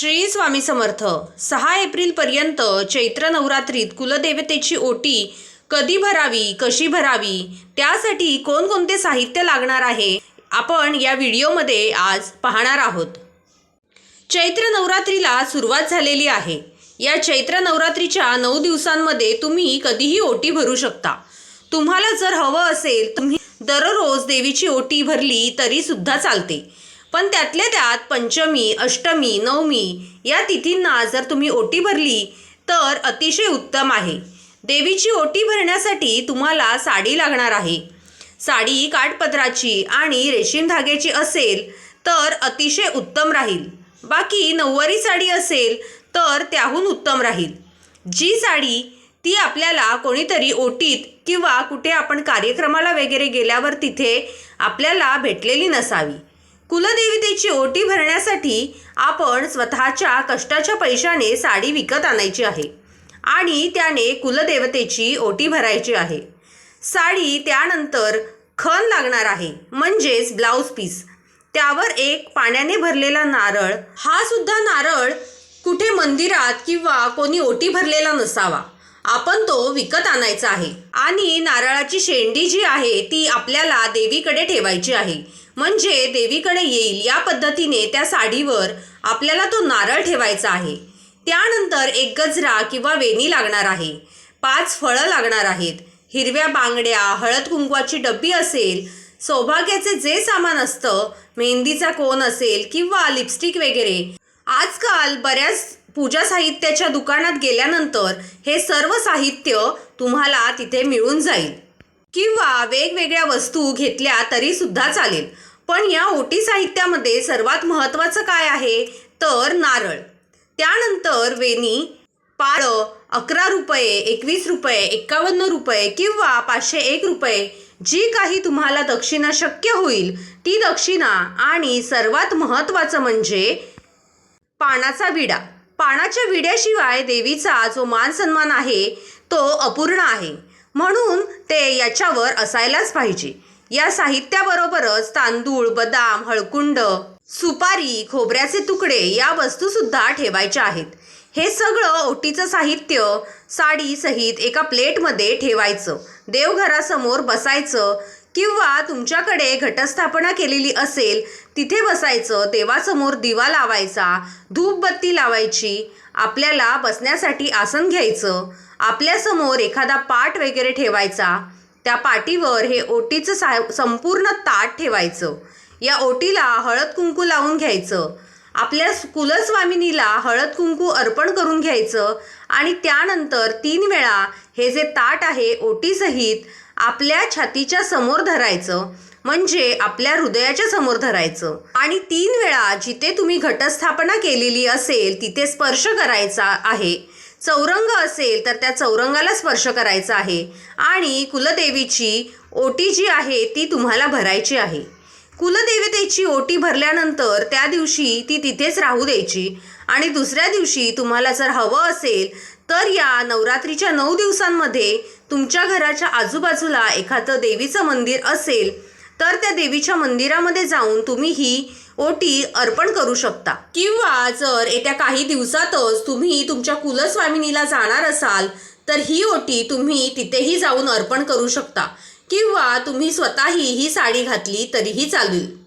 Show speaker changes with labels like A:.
A: श्री स्वामी समर्थ सहा एप्रिलपर्यंत चैत्र नवरात्रीत कुलदेवतेची ओटी कधी भरावी कशी भरावी त्यासाठी कोणकोणते साहित्य लागणार आहे आपण या व्हिडिओमध्ये आज पाहणार आहोत. चैत्र नवरात्रीला सुरुवात झालेली आहे. या चैत्र नवरात्रीच्या नऊ दिवसांमध्ये तुम्ही कधीही ओटी भरू शकता. तुम्हाला जर हवं असेल तुम्ही दररोज देवीची ओटी भरली तरी सुद्धा चालते. पण त्यातल्या त्यात पंचमी अष्टमी नवमी या तिथींना जर तुम्ही ओटी भरली तर अतिशय उत्तम आहे. देवीची ओटी भरण्यासाठी तुम्हाला साडी लागणार आहे. साडी काठपत्राची आणि रेशीम धाग्याची असेल तर अतिशय उत्तम राहील. बाकी नऊवारी साडी असेल तर त्याहून उत्तम राहील. जी साडी ती आपल्याला कोणीतरी ओटीत किंवा कुठे आपण कार्यक्रमाला वगैरे गेल्यावर तिथे आपल्याला भेटलेली नसावी. कुलदेवतेची ओटी भरण्यासाठी आपण स्वतःच्या कष्टाच्या पैशाने साडी विकत आणायची आहे. आणि त्याने कुलदेवतेची ओटी भरायची आहे. साडी त्यानंतर खण लागणार आहे म्हणजेच ब्लाऊज पीस. त्यावर एक पाण्याने भरलेला नारळ. हा सुद्धा नारळ कुठे मंदिरात किंवा कोणी ओटी भरलेला नसावा. आपण तो विकत आणायचा आहे. आणि नारळाची शेंडी जी आहे ती आपल्याला देवीकडे ठेवायची आहे. म्हणजे देवीकडे येईल या पद्धतीने त्या साडीवर आपल्याला तो नारळ ठेवायचा आहे. त्यानंतर एक गजरा किंवा वेणी लागणार आहे. पाच फळं लागणार आहेत. हिरव्या बांगड्या हळद कुंकवाची डब्बी असेल सौभाग्याचे जे सामान असतं मेहंदीचा कोन असेल किंवा लिपस्टिक वगैरे. आजकाल बऱ्याच पूजा साहित्याच्या दुकानात गेल्यानंतर हे सर्व साहित्य तुम्हाला तिथे मिळून जाईल. किंवा वेगवेगळ्या वस्तू घेतल्या तरी सुद्धा चालेल. पण या ओटी साहित्यामध्ये सर्वात महत्त्वाचं काय आहे? तर नारळ. त्यानंतर वेणी पाळं अकरा रुपये एकवीस रुपये एक्कावन्न रुपये किंवा पाचशे एक रुपये. जी काही तुम्हाला दक्षिणा शक्य होईल ती दक्षिणा आणि सर्वात महत्त्वाचं म्हणजे पानाचा विडा पानाच्या विड्याशिवाय देवीचा जो मान सन्मान आहे तो अपूर्ण आहे. म्हणून ते याच्यावर असायलाच पाहिजे. या साहित्याबरोबरच तांदूळ बदाम हळकुंड सुपारी खोबऱ्याचे तुकडे या वस्तूसुद्धा ठेवायच्या आहेत. हे सगळं ओटीचं साहित्य साडीसहित एका प्लेटमध्ये ठेवायचं. देवघरासमोर बसायचं. किंवा तुमच्याकडे घटस्थापना केलेली असेल तिथे बसायचं देवासमोर दिवा लावायचा धूपबत्ती लावायची आपल्याला बसण्यासाठी आसन घ्यायचं आपल्यासमोर एखादा पाट वगैरे ठेवायचा त्या पाटीवर हे ओटीचं सा संपूर्ण ताट ठेवायचं. या ओटीला हळद कुंकू लावून घ्यायचं. आपल्या कुलस्वामिनीला हळद कुंकू अर्पण करून घ्यायचं आणि त्यानंतर तीन वेळा हे जे ताट आहे ओटीसहित आपल्या छातीच्या समोर धरायचं म्हणजे आपल्या हृदयाच्या समोर धरायचं. आणि तीन वेळा जिथे तुम्ही घटस्थापना केलेली असेल तिथे स्पर्श करायचा आहे. चौरंग असेल तर त्या चौरंगाला स्पर्श करायचा आहे. आणि कुलदेवीची ओटी जी आहे ती तुम्हाला भरायची आहे. कुलदेवतेची ओटी भरल्यानंतर त्या दिवशी ती तिथेच राहू द्यायची. आणि दुसऱ्या दिवशी तुम्हाला जर हवं असेल तर या नवरात्रीच्या नऊ दिवसांमध्ये तुमच्या घराच्या आजूबाजूला एखादं देवीचं मंदिर असेल तर त्या देवीच्या मंदिरामध्ये जाऊन तुम्ही ही ओटी अर्पण करू शकता. किंवा जर येत्या काही दिवसातच तुम्ही तुमच्या कुलस्वामिनीला जाणार असाल तर ही ओटी तुम्ही तिथेही जाऊन अर्पण करू शकता. किंवा तुम्ही स्वतःही ही साडी घातली तरीही चालेल.